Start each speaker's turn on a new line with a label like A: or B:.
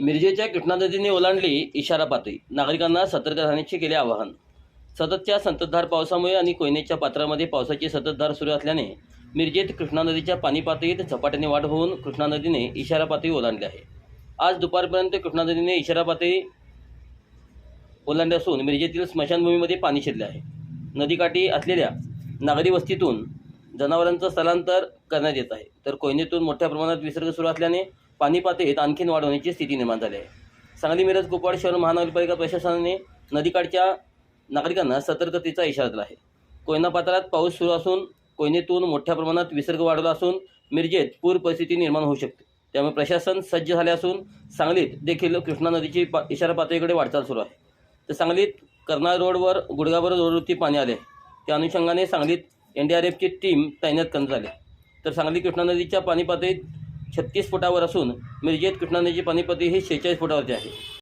A: मिरजेच्या कृष्णा नदीने ओलांडली इशारा पातळी. नागरिकांना सतर्क राहण्याचे केले आवाहन. सततच्या संततधार पावसामुळे आणि कोयनेच्या पात्रामध्ये पावसाची सततधार सुरू असल्याने मिरजेत कृष्णा नदीच्या पाणी पातळीत झपाट्याने वाढ होऊन कृष्णा नदीने इशारा पातळी ओलांडली आहे. आज दुपारपर्यंत कृष्णा नदीने इशारा पातळी ओलांडली असून मिरजेतील स्मशानभूमीमध्ये पाणी शिरले आहे. नदीकाठी असलेल्या नागरी वस्तीतून जनावरांचं स्थलांतर करण्यात येत आहे. तर कोयनेतून मोठ्या प्रमाणात विसर्ग सुरू असल्याने पाणी पातळीत आणखीन वाढ होण्याची स्थिती निर्माण झाली आहे. सांगली मिरज कुपवाड शहर महानगरपालिका प्रशासनाने नदीकाठच्या नागरिकांना सतर्कतेचा इशारा दिला आहे. कोयना पात्रात पाऊस सुरू असून कोयनेतून मोठ्या प्रमाणात विसर्ग वाढला असून मिरजेत पूर परिस्थिती निर्माण होऊ शकते. त्यामुळे प्रशासन सज्ज झाले असून सांगलीत देखील कृष्णा नदीची पा इशारा पातळीकडे वाटचाल सुरू आहे. तर सांगलीत कर्नाळ रोडवर गुडगावर रोडवरती पाणी आले त्या अनुषंगाने सांगलीत एन डी आर एफची टीम तैनात करण्यात आली आहे. तर सांगली कृष्णा नदीच्या पाणी पातळीत छत्तीस फुटावर असून मिरजेत कृष्णा नदीची ही शेहेचाळीस फुटावरती आहे.